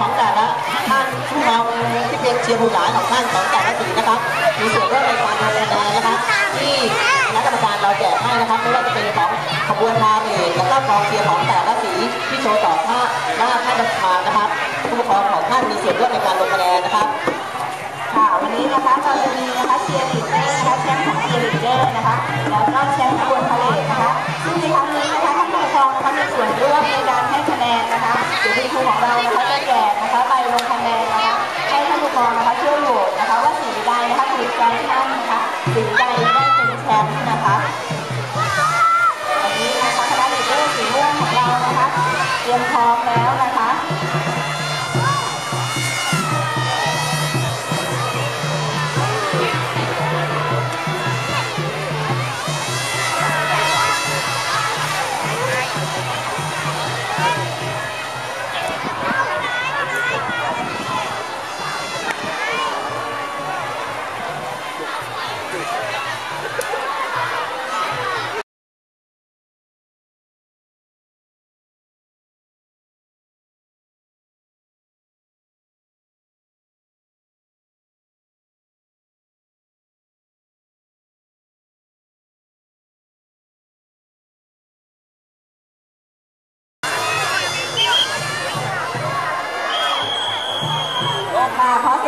ของแต่ละท่านผู้เราที่เป็นเชียร์ผู้หลานของท่านของแต่ละสีนะครับมีส่วนร่วมในการทำงานนะครับ ที่คณะกรรมการเราแจกให้นะครับไม่ว่าจะเป็นของขบวนพาเหรดแล้วก็กองเชียร์ของแต่ละสีที่โชว์ต่อท่าหน้าท่านประธานนะครับ ผู้ปกครองของท่านมีส่วนร่วมในการลงคะแนนนะครับค่ะวันนี้นะคะเราจะมีนะคะเชียร์ นะคะสีใจได้เป็นแชมป์นะคะวันนี้นะคะคณะลีดเดอลสีม่วงของเรานะคะ เตรียมพร้อมแล้วนะคะ Và phó